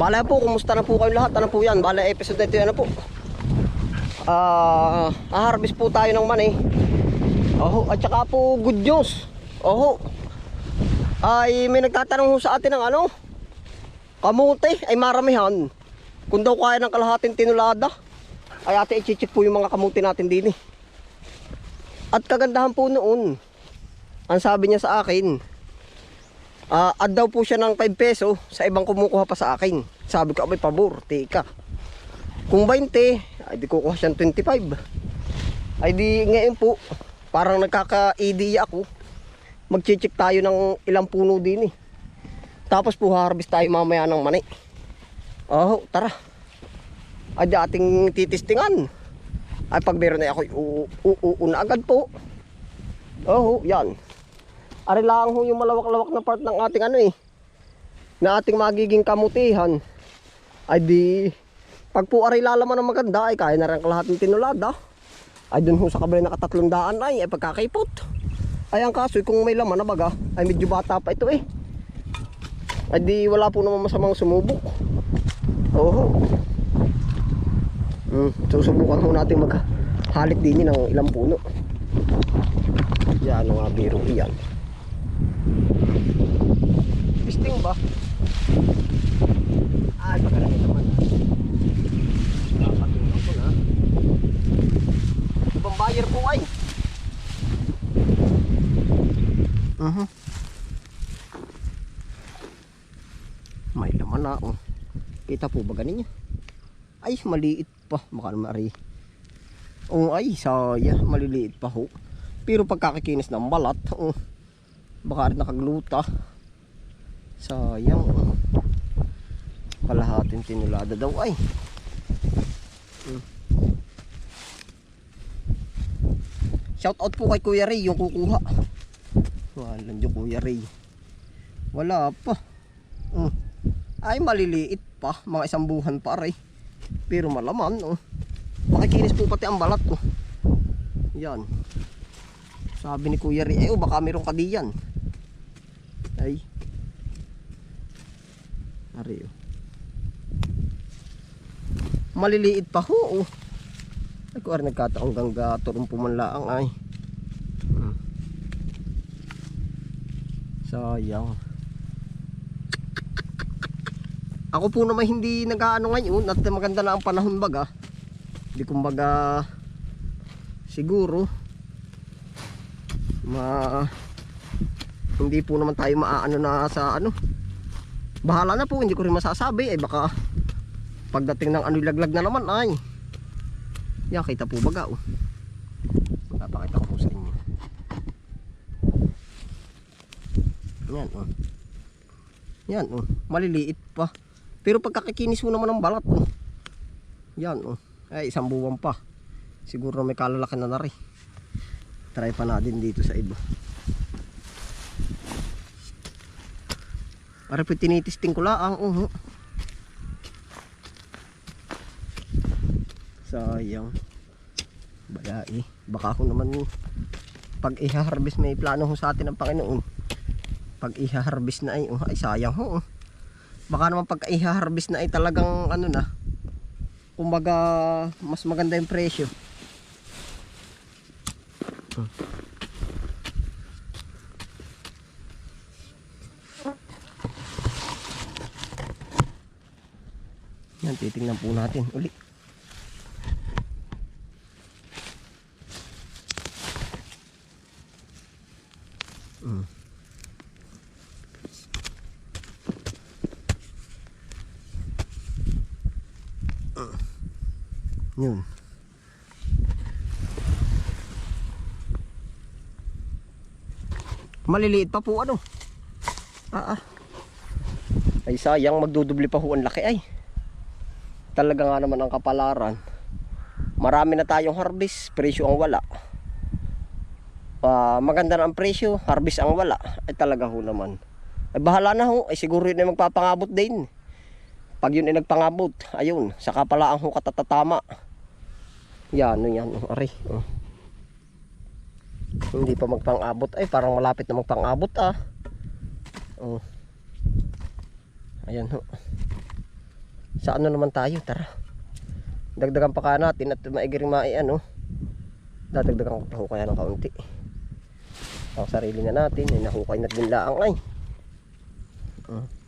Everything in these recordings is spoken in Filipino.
Bala po, kumusta na po kayo lahat? Ano po yan? Bala episode ito, ano po? Ah, uh, po tayo ng mani. Oho, at saka po good news. Oho. Ay may nagtatanong sa atin ng ano? Kamote ay maramihan. Kung daw kaya ng kalahating tinulada, ay ate i-check po yung mga kamote natin din eh. At kagandahan po noon, ang sabi niya sa akin, ah ad daw po siya ng 5 peso sa ibang kumukuha pa sa akin. Sabi ko, abay pabor, tika. Kung 20, ay di kukuha siyang 25. Ay di ngayon po, parang nagkaka-idea ako. Mag-check tayo ng ilang puno din eh. Tapos po harvest tayo mamaya ng mani. Oh, tara. Ay di ating titistingan. Ay pag meron na ako, uuna agad po. Oh, yan. Ari lang ho yung malawak-lawak na part ng ating ano eh. Na ating magiging kamutihan. Ay di, pag po aray lalaman ng maganda ay kaya na rin lahat ng tinulada. Ay dun ho sa kabila nakatatlong daan ay, ay pagkakaipot. Ay ang kaso kung may laman na baga, ay medyo bata pa ito eh. Ay di wala po naman masamang sumubok. Oo. Hmm, susubukan ho natin maghalik din ng ilang puno. Yan ang mga biro iyan. Pisting ba? Ay, pagkalaki naman. Dapat yung ako na. Ibang buyer po ay. Mhm. May laman na oh. Kita po ba ganin niya? Ay, maliit pa. Baka mari. Oh, ay, saya. Maliliit pa ho. Pero pagkakikinis ng balat, oh, baka rin nakagluta. Sayang. Kalahating tinulada daw ay. Shout out po kay Kuya Ray yung kukuha. Walang yung Kuya Ray. Wala pa. Hmm. Ay maliliit pa, mga isang buhan pa rin. Pero malaman, oh. Makikinis po pati ang balat, oh. Yan. Sabi ni Kuya Ray, eh, oh, baka meron ka diyan. Ay. Ari, oh. Maliliit pa ho, oh. Ay, kung ari nagkataong gangga, turong pumanlaang ay. Hmm. Sayang. Ako po naman hindi nag-ano ngayon at maganda na ang panahon baga. Hindi kumbaga siguro ma hindi po naman tayo maaano na sa ano. Bahala na po, hindi ko rin masasabi ay baka pagdating ng ano laglag na naman ay. Yan kita po baga oh. Magpapakita ko po sa inyo. Yan oh. Yan oh, maliliit pa. Pero pagkakikinis mo naman ng balat, oh. Yan, oh. Ay, isang buwan pa. Siguro may kalalaki na na rin. Try pa natin dito sa iba. Para po tinitisting ko lang, oh. Sayang. Balai. Baka ako naman pag i-harvest may plano ho sa atin ng Panginoon. Pag i-harvest na ay, oh, ay sayang ho. Oh baka naman pag i-harvest na ay talagang ano na kumbaga mas maganda yung presyo yan titingnan po natin uli Mm. Yun. Maliliit pa po ano. Ah, ah. Ay sayang magdudubli pa ho ang laki ay. Talaga nga naman ang kapalaran. Marami na tayong harvest, presyo ang wala. Uh, maganda na ang presyo, harvest ang wala. Ay talaga ho naman. Ay bahala na ho, ay siguro yun ay magpapangabot din. Pag yun ay nagpangabot, ayun, saka pala ho katatatama. Yan, yan, oh, ari. Oh. Hindi pa magpang-abot. Ay, parang malapit na magpang-abot ah. Oh. Ayan ho. Sa ano naman tayo, tara. Dagdagan pa ka natin at maigiring mai ano. Dadagdagan ko pa ho kaya ng kaunti. Ang sarili na natin, ay nahukay na din laang ay. Hmm.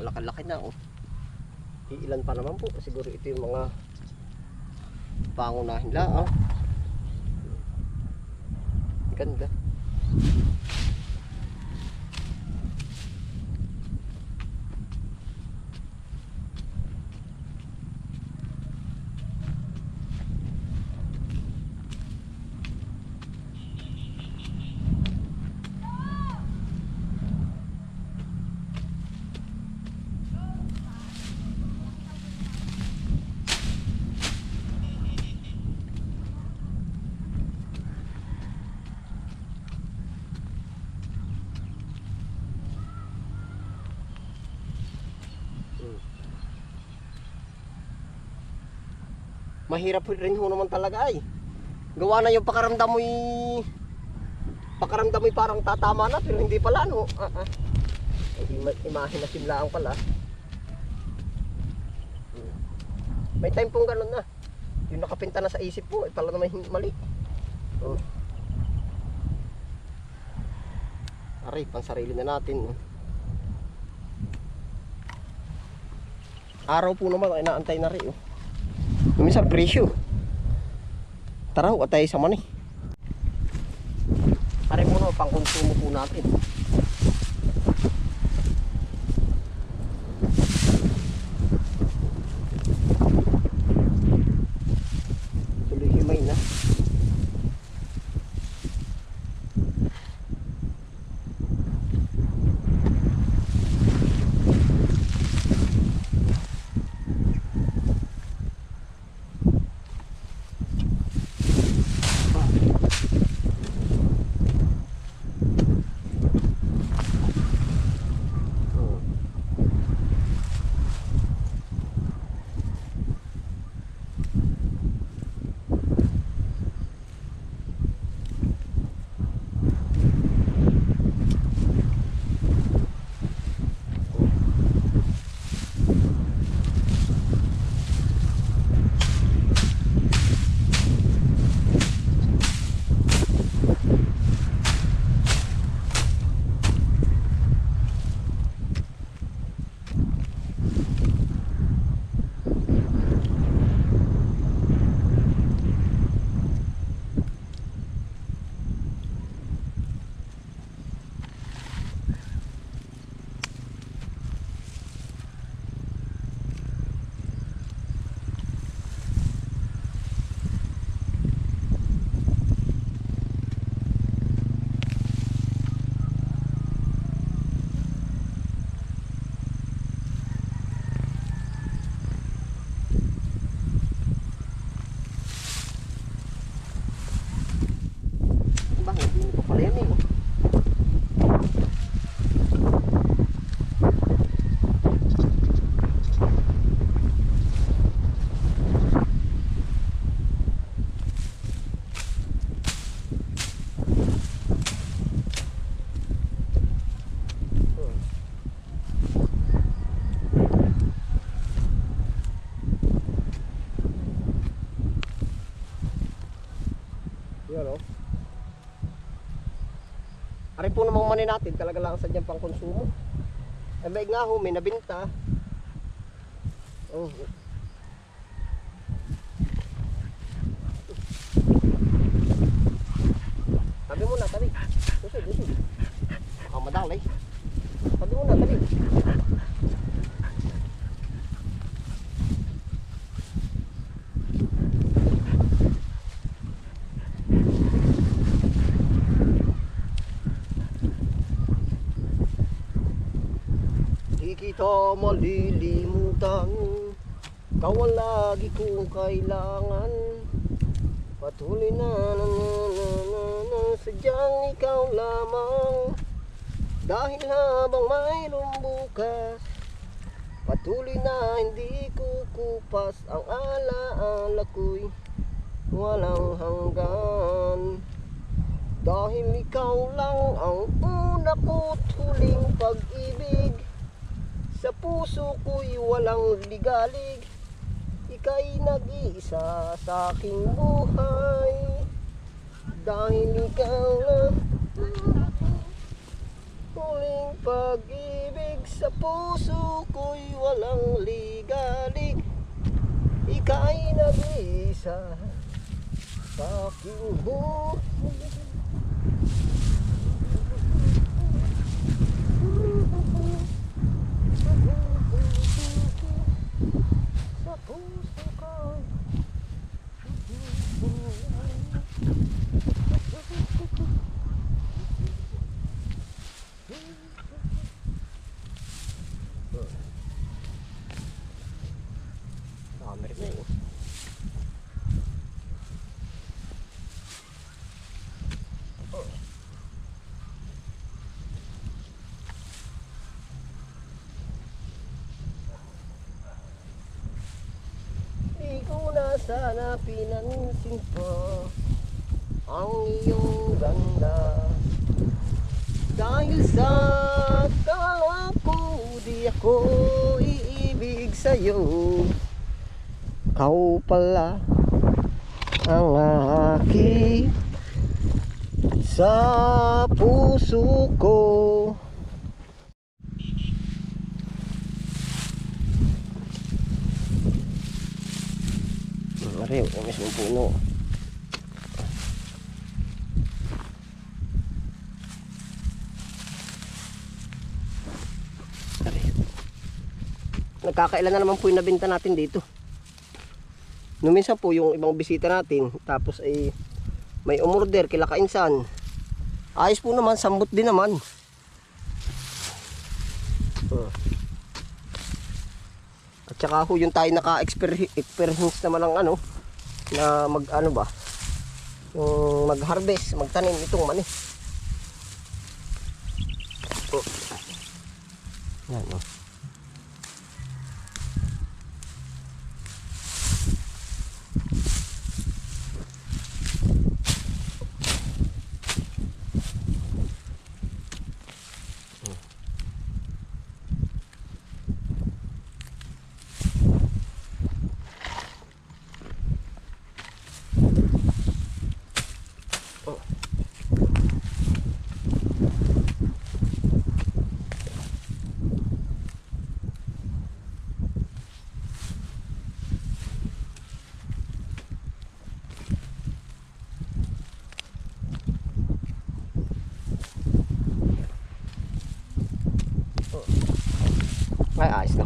Malaki-laki na oh. Iilan pa naman po. Siguro ito yung mga pangunahin lang. Ganda. Mahirap rin ho naman talaga ay. Gawa na yung pakaramdam mo'y pakaramdam mo'y parang tatama na pero hindi pala no. Ah, ah. Ay, ima- imahinasim lang pala. Hmm. May time pong ganun na. Yung nakapinta na sa isip mo, ay pala naman mali. Oh. Aray, pang sarili na natin. oh. Araw po naman, ay naantay na rin. Oh. Minsan presyo. Tara, tayo sa mani. Pare mo no, pang konsumo po natin. Yan o. Aray po namang mani natin, talaga lang sadyang pang konsumo. Eh may nga ho, may nabinta. Oh. Ka malilimutan. Ikaw ang lagi kong kailangan. Patuloy na na na na na na Sadyang ikaw lamang. Dahil habang mayroong bukas Patuloy na hindi kukupas Ang alaala ko'y walang hanggan. Dahil ikaw lang ang una ko't huling Sa puso ko'y walang ligalig Ika'y nag-iisa sa aking buhay. Dahil ikaw lang Huling pag-ibig sa puso ko'y walang ligalig Ika'y nag-iisa sa aking buhay Sa puso ko'y Dami rin na yun. Di ko na sana pinansin pa ang iyong ganda. Dahil sa kala ko di ako iibig sa'yo. Kau pala ang aking sa puso ko Ang mismong puno. Nagkakailan na naman po yung nabenta natin dito. Nung minsan po yung ibang bisita natin, tapos ay may umorder kila kainsan. Ayos po naman, sambot din naman. Oh. At saka ho yung tayo naka-experience naman ng ano, na mag ano ba, yung mag-harvest, magtanim itong mani. Oh. Yan oh.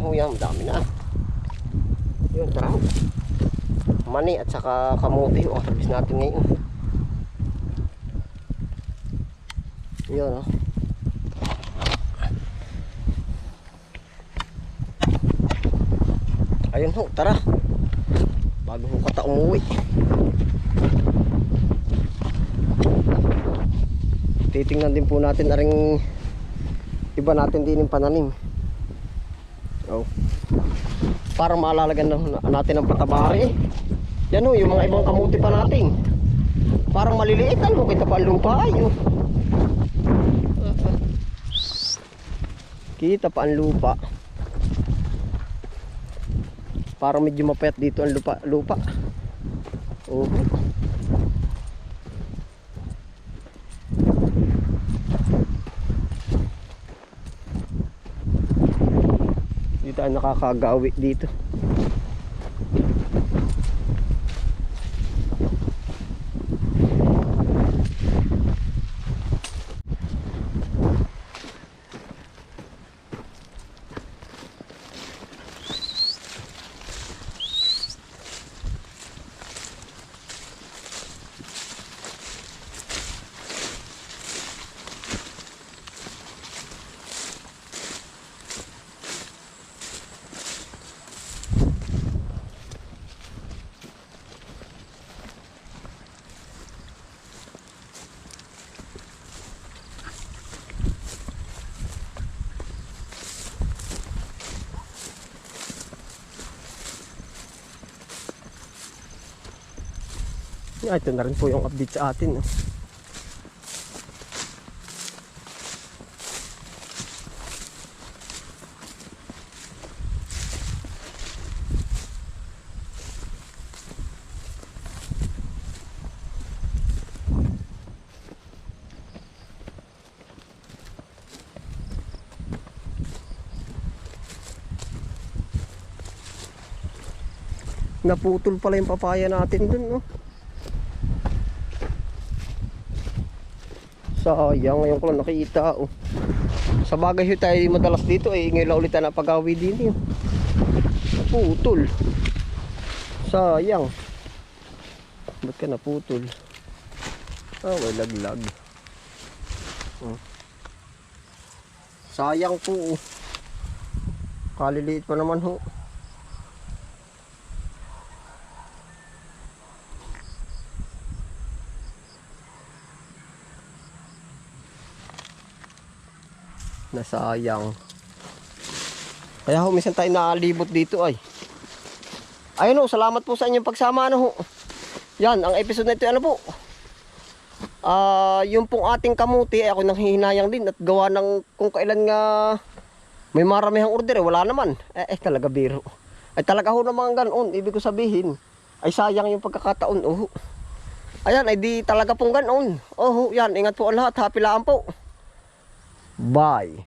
Ay, ayos na ho yan. Dami na. Yun, tara ho. Mani at saka kamote yung harvest natin ngayon. Yun, oh. Ayun ho, tara. Bago ho kata umuwi. Titingnan din po natin na ring iba natin din yung pananim. Oh. Para maalalagan na natin ang patabari. Yan o, yung mga ibang kamuti pa natin. Parang maliliit ano, kita pa lupa ayo. Kita pa ang lupa. Parang medyo mapayat dito ang lupa. lupa. Oh. Nakakagawi dito. Yeah, ito na rin po yung update sa atin. oh. Naputol pala yung papaya natin dun, no? Sayang, ngayon ko lang nakita, oh. Sa bagay ho tayo madalas dito, eh, ngayon lang ulit tayo napagawi din, eh. Naputol. Sayang. Ba't ka naputol? Ah, may laglag. Oh. Sayang po, oh. Kaliliit pa naman, ho. Nasayang. Kaya ho, minsan tayo naalibot dito ay. Ayun ho, salamat po sa inyong pagsama ano ho. Yan, ang episode na ito ano po. Ah, yung pong ating kamuti ay ako nang hihinayang din at gawa ng kung kailan nga may maramihang order eh, wala naman. Eh, eh talaga biro. Ay talaga ho naman ganoon, ibig ko sabihin. Ay sayang yung pagkakataon. Oh. Ayan, ay di talaga pong ganoon. Oh, yan, ingat po ang lahat. Happy lang po. Bye.